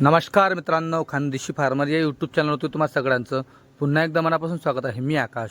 नमस्कार मित्रांनो खानदेशी फार्मर या यूट्यूब चॅनलवरती तुम्हा सगळ्यांचं पुन्हा एकदा मनापासून स्वागत आहे. मी आकाश.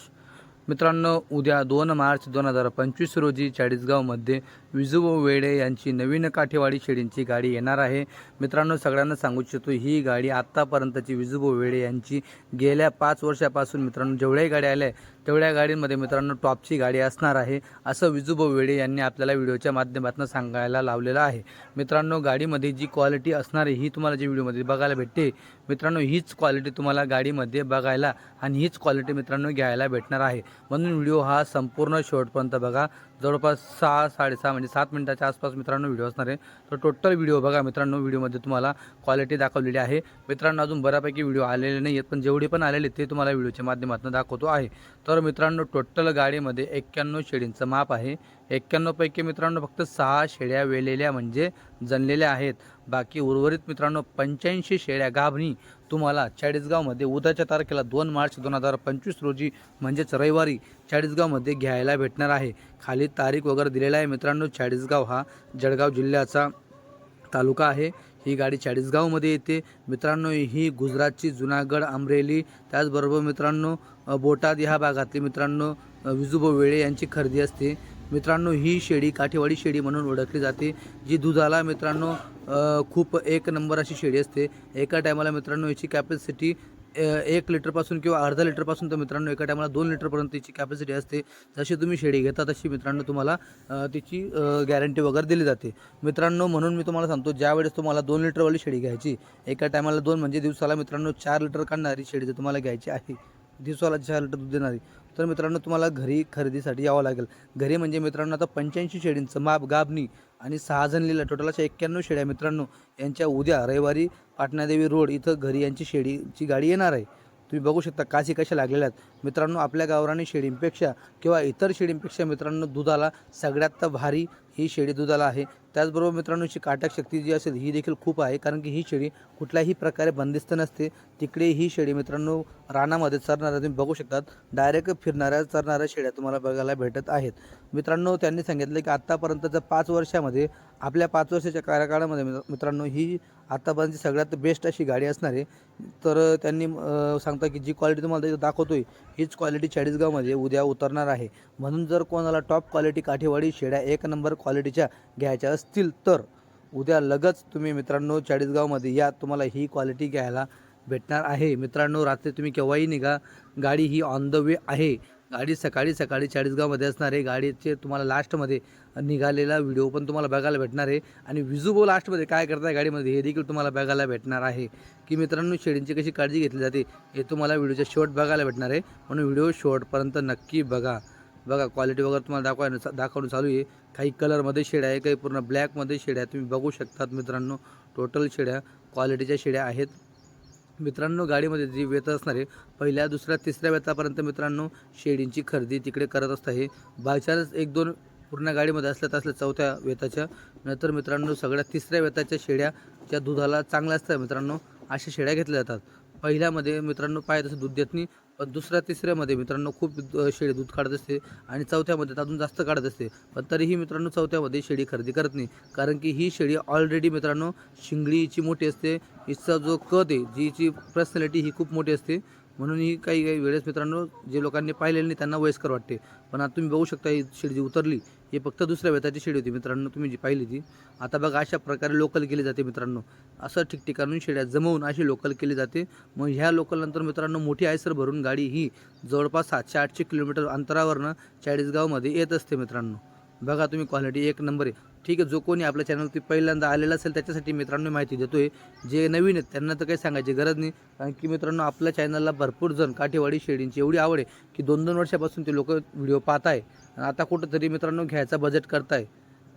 मित्रांनो उद्या दोन मार्च दोन हजार पंचवीस रोजी चाळीसगावमध्ये विजू व वेडे यांची नवीन काठेवाडी शेळींची गाडी येणार आहे. मित्रांनो सगळ्यांना सांगू इच्छितो ही गाडी आत्तापर्यंतची विजू व वेडे यांची गेल्या पाच वर्षापासून मित्रांनो जेवढ्याही गाड्या आल्या आहे, तेवढ्या गाडींमध्ये मित्रांनो टॉपची गाडी असणार आहे असं विजुभाऊ वेडे यांनी आपल्याला व्हिडिओच्या माध्यमातून सांगायला लावलेलं आहे. मित्रांनो गाडीमध्ये जी क्वालिटी असणार आहे ही तुम्हाला जी व्हिडिओमध्ये बघायला भेटते मित्रांनो हीच क्वालिटी तुम्हाला गाडीमध्ये बघायला आणि हीच क्वालिटी मित्रांनो घ्यायला भेटणार आहे. म्हणून व्हिडिओ हा संपूर्ण शेवटपर्यंत बघा. जवळपास सहा साडेसहा म्हणजे सात मिनिटाच्या आसपास मित्रांनो व्हिडिओ असणार आहे. तर टोटल व्हिडिओ बघा मित्रांनो व्हिडिओमध्ये तुम्हाला क्वालिटी दाखवलेली आहे. मित्रांनो अजून बऱ्यापैकी व्हिडिओ आलेले नाही आहेत पण जेवढे पण आलेले आहेत ते तुम्हाला व्हिडिओच्या माध्यमातून दाखवतो आहे. तर तर मित्रांनो टोटल गाडीमध्ये एक्क्याण्णव शेळींचं माप आहे. एक्क्याण्णवपैकी मित्रांनो फक्त सहा शेळ्या वेलेल्या म्हणजे जनलेल्या आहेत. बाकी उर्वरित मित्रांनो पंच्याऐंशी शेळ्या गाभणी तुम्हाला चाळीसगावमध्ये उद्याच्या तारखेला दोन मार्च दोन हजार पंचवीस रोजी म्हणजेच रविवारी चाळीसगावमध्ये घ्यायला भेटणार आहे. खाली तारीख वगैरे दिलेला आहे मित्रांनो चाळीसगाव हा जळगाव जिल्ह्याचा तालुका आहे. ही गाडी चाळीसगावमध्ये येते. मित्रांनो ही गुजरातची जुनागड अमरेली त्याचबरोबर मित्रांनो बोटाद ह्या भागातली मित्रांनो अ, वेळे यांची खरेदी असते. मित्रांनो ही शेळी काठेवाडी शेळी म्हणून ओळखली जाते जी दुधाला मित्रांनो खूप एक नंबर अशी शेळी असते. एका टायमाला मित्रांनो याची कॅपॅसिटी एक लिटरपासून किंवा अर्धा लिटरपासून तर मित्रांनो एका टायमाला दोन लिटरपर्यंत तिची कॅपॅसिटी असते. जशी तुम्ही शेळी घेता तशी मित्रांनो तुम्हाला तिची गॅरंटी वगैरे दिली जाते. मित्रांनो म्हणून मी तुम्हाला सांगतो ज्यावेळेस तुम्हाला दोन लिटरवाली शेळी घ्यायची एका टायमाला दोन म्हणजे दिवसाला मित्रांनो चार लिटर काढणारी शेळी जर तुम्हाला घ्यायची आहे दिवसाला चार लिटर दूध देणारी तर मित्रांनो तुम्हाला घरी खरेदीसाठी यावं लागेल. घरी म्हणजे मित्रांनो आता पंच्याऐंशी शेळींचं माप गाबणी आणि सहा जण लिहिलं. टोटल अशा एक्क्याण्णव शेड्या. मित्रांनो यांच्या उद्या रविवारी पाटणादेवी रोड इथं घरी यांची शेडीची गाडी येणार आहे. तुम्ही बघू शकता काशी कशा लागलेल्या आहेत. मित्रांनो आपल्या गावरानी शेळींपेक्षा किंवा इतर शेळींपेक्षा मित्रांनो दुधाला सगळ्यात भारी ही शेळी दुधाला आहे. त्याचबरोबर मित्रांनो हिची काटक शक्ती जी असेल ही देखील खूप आहे कारण की ही शेळी कुठल्याही प्रकारे बंदिस्त नसते. तिकडे ही शेळी मित्रांनो रानामध्ये चरणाऱ्या तुम्ही बघू शकतात डायरेक्ट फिरणाऱ्या चरणाऱ्या शेळ्या तुम्हाला बघायला भेटत आहेत. मित्रांनो त्यांनी सांगितलं की आत्तापर्यंतच्या पाच वर्षामध्ये आपल्या पाच वर्षाच्या कार्यकाळामध्ये मित्र- मित्रांनो ही आत्तापर्यंतची सगळ्यात बेस्ट अशी गाडी असणार आहे तर त्यांनी सांगता की जी क्वालिटी तुम्हाला दाखवतो दाखवतोय हीच क्वालिटी चाळीसगावमध्ये उद्या उतरणार आहे. म्हणून जर कोणाला टॉप क्वालिटी काठीवाडी शेड्या एक नंबर क्वालिटीच्या घ्यायच्या असतील तर उद्या लगच तुम्ही मित्रांनो चाळीसगावमध्ये या. तुम्हाला ही क्वालिटी घ्यायला भेटणार आहे. मित्रांनो रात्री तुम्ही केव्हाही निघा. गाडी ही ऑन द वे आहे. गाडी सकाळी सकाळी चाळीसगावमध्ये असणार आहे. गाडीचे तुम्हाला लास्टमध्ये निघालेला व्हिडिओ पण तुम्हाला बघायला भेटणार आहे. आणि विजुबो लास्टमध्ये काय करताय गाडीमध्ये हे देखील तुम्हाला बघायला भेटणार आहे. की मित्रांनो शेळींची कशी काळजी घेतली जाते हे तुम्हाला व्हिडिओच्या शॉर्ट बघायला भेटणार आहे. म्हणून व्हिडिओ शॉर्टपर्यंत नक्की बघा. बघा क्वालिटी वगैरे तुम्हाला दाखवायला दाखवणं चालू आहे. काही कलरमध्ये शेड्या आहे काही पूर्ण ब्लॅकमध्ये शेड्या तुम्ही बघू शकतात मित्रांनो टोटल शेड्या क्वालिटीच्या शेड्या आहेत. मित्रांनो गाडीमध्ये जी वेत असणार आहे पहिल्या दुसऱ्या तिसऱ्या वेतापर्यंत मित्रांनो शेळींची खरेदी तिकडे करत असतं हे बायचान्स एक दोन पूर्ण गाडीमध्ये असल्या तर असल्या चौथ्या वेताच्या नंतर मित्रांनो सगळ्या तिसऱ्या वेताच्या शेड्या ज्या दुधाला चांगल्या असतात मित्रांनो अशा शेळ्या घेतल्या जातात. पहिल्यामध्ये मित्रांनो पाहिजे तसं दूध देत नाही. पण दुसऱ्या तिसऱ्यामध्ये मित्रांनो खूप शेळी दूध काढत असते आणि चौथ्यामध्ये अजून जास्त काढत असते. पण तरीही मित्रांनो चौथ्यामध्ये शेळी खरेदी करत नाही. कारण की ही शेळी ऑलरेडी मित्रांनो शिंगडीची मोठी असते. हिचा जो कद आहे जीची पर्सनॅलिटी ही खूप मोठी असते. म्हणून ही काही काही वेळेस मित्रांनो जे लोकांनी पाहिलेलं नाही त्यांना वयस्कर वाटते. पण आता तुम्ही बघू शकता ही शेड जी उतरली ही फक्त दुसऱ्या वेताची शेडी होती. मित्रांनो तुम्ही जी पाहिली ती आता बघा अशा प्रकारे लोकल केली जाते मित्रांनो. असं ठिकठिकाणून शेड्या जमवून अशी लोकल केली जाते. मग ह्या लोकल नंतर मित्रांनो मोठी आयसर भरून गाडी ही जवळपास सातशे आठशे किलोमीटर अंतरावरनं चाळीसगावमध्ये येत असते मित्रांनो. बघा तुम्ही क्वालिटी एक नंबर आहे. ठीक आहे जो कोणी आपल्या चॅनलवरती पहिल्यांदा आलेला असेल त्याच्यासाठी मित्रांनो माहिती देतो आहे जे नवीन आहेत त्यांना तर काही सांगायची गरज नाही. कारण की मित्रांनो आपल्या चॅनलला भरपूर जण काठेवाडी शेळींची एवढी आवड आहे की दोन दोन वर्षापासून ते लोक व्हिडिओ पाहत आहे आणि आता कुठंतरी मित्रांनो घ्यायचा बजेट करताय.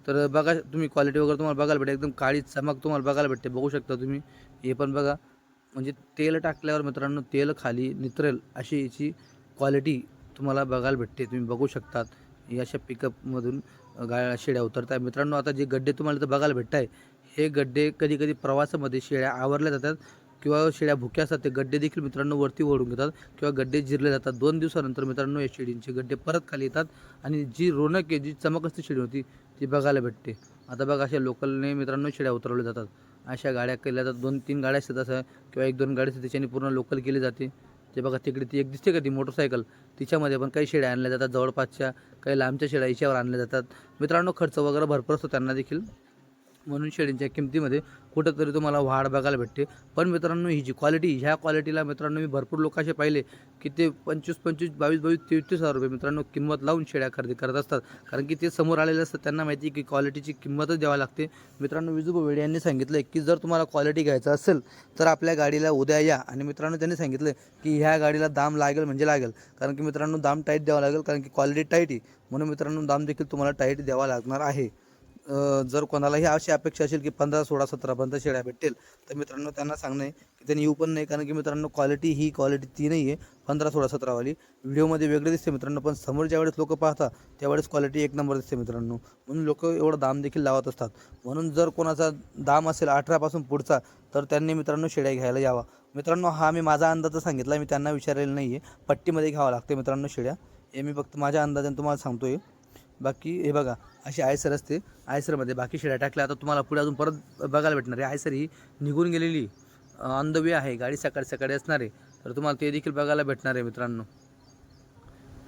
तर बघा तुम्ही क्वालिटी वगैरे तुम्हाला बघायला भेटेल. एकदम काळी चमक तुम्हाला बघायला भेटते. बघू शकता तुम्ही. हे पण बघा. म्हणजे तेल टाकल्यावर मित्रांनो तेल खाली नित्रेल अशी याची क्वालिटी तुम्हाला बघायला भेटते. तुम्ही बघू शकतात. अशा पिकअपमधून गाळ्या शेळ्या उतरत आहे मित्रांनो आता जे गड्डे तुम्हाला तर बघायला भेटत आहे हे गड्डे कधी कधी प्रवासामध्ये शेळ्या आवरल्या जातात किंवा शेळ्या भुक्या असतात ते गड्डे देखील मित्रांनो वरती ओढून घेतात किंवा गड्डे जिरले जातात. दोन दिवसानंतर मित्रांनो या शेळींचे गड्डे परत खाली येतात आणि जी रोनक आहे जी चमक असते शेळी होती ती बघायला भेटते. आता बघा अशा लोकलने मित्रांनो शेळ्या उतरवल्या जातात. अशा गाड्या केल्या जातात. दोन तीन गाड्या असतात असं किंवा एक दोन गाड्या असतात त्याच्याने पूर्ण लोकल केली जाते. ते बघा तिकडे ती एक दिसते का ती मोटरसायकल? तिच्यामध्ये पण काही शेड्या आणल्या जातात जवळपासच्या काही लांबच्या शेड्या हिच्यावर आणल्या जातात. मित्रांनो खर्च वगैरे भरपूर असतो त्यांना देखील. म्हणून शेळींच्या किमतीमध्ये कुठंतरी तुम्हाला वाढ बघायला भेटते. पण मित्रांनो ही जी क्वालिटी ह्या क्वालिटीला मित्रांनो मी भरपूर लोक असे पाहिले की ते पंचवीस पंचवीस बावीस बावीस तेवीस तीस हजार रुपये मित्रांनो किंमत लावून शेळ्या खरेदी करत असतात. कारण की ते समोर आलेले असतात त्यांना माहिती आहे की क्वालिटीची किंमतच द्यावी लागते. मित्रांनो विजू वेळे यांनी सांगितलं की जर तुम्हाला क्वालिटी घ्यायचं असेल तर आपल्या गाडीला उद्या या. आणि मित्रांनो त्यांनी सांगितलं की ह्या गाडीला दाम लागेल म्हणजे लागेल. कारण की मित्रांनो दाम टाईट द्यावा लागेल कारण की क्वालिटी टाईट आहे. म्हणून मित्रांनो दाम देखील तुम्हाला टाईट द्यावा लागणार आहे. जर कोणालाही अशी अपेक्षा असेल की पंधरा सोळा सतरापर्यंत शेळ्या भेटेल तर मित्रांनो त्यांना सांगणं आहे की त्यांनी येऊ पण नाही कारण की मित्रांनो क्वालिटी ही क्वालिटी ती नाही आहे पंधरा सोळा सतरावाली. व्हिडिओमध्ये वेगळे दिसते मित्रांनो पण समोर ज्यावेळेस लोक पाहतात त्यावेळेस क्वालिटी एक नंबर दिसते मित्रांनो. म्हणून लोक एवढं दाम देखील लावत असतात. म्हणून जर कोणाचा दाम असेल अठरापासून पुढचा तर त्यांनी मित्रांनो शेळ्या घ्यायला यावा. मित्रांनो हा मी माझा अंदाज सांगितला मी त्यांना विचारलेला नाही आहे पट्टीमध्ये घ्यावं लागते मित्रांनो शेळ्या हे मी फक्त माझ्या अंदाजाने तुम्हाला सांगतो आहे बाकी हे बघा अशी आयसर असते. आयसरमध्ये बाकी शेळ्या टाकल्या. आता तुम्हाला पुढे अजून परत बघायला भेटणार आहे. आयसर ही निघून गेलेली ऑन द वे आहे. गाडी सकाळी सकाळी असणार आहे. तर तुम्हाला ते देखील बघायला भेटणार आहे मित्रांनो.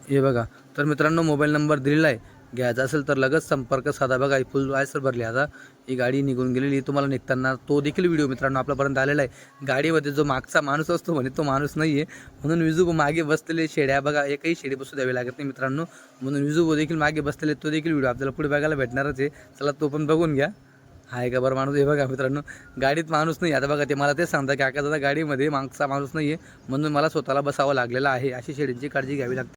हे बघा तर मित्रांनो मोबाईल नंबर दिलेला आहे. घ्यायचा असेल तर लगेच संपर्क साधा. बघा ही फुल आयसर भरली आता. ही गाडी निघून गेलेली तुम्हाला निघताना तो देखील व्हिडिओ मित्रांनो आपल्यापर्यंत आलेला आहे. गाडीमध्ये जो मागचा माणूस असतो म्हणे तो माणूस नाही आहे म्हणून विजू मागे बसलेले शेड्या बघा एकही शेडी बसू द्यावी लागत नाही मित्रांनो. म्हणून विजू देखील मागे बसलेले तो देखील व्हिडिओ आपल्याला पुढे बघायला भेटणारच आहे. चला तो पण बघून घ्या. आहे का बरं माणूस हे बघा मित्रांनो. गाडीत माणूस नाही आता बघा ते मला तेच सांगता की आका दादा गाडीमध्ये मागचा माणूस नाही आहे म्हणून मला स्वतःला बसावं लागलेलं आहे. अशी शेडींची काळजी घ्यावी लागते.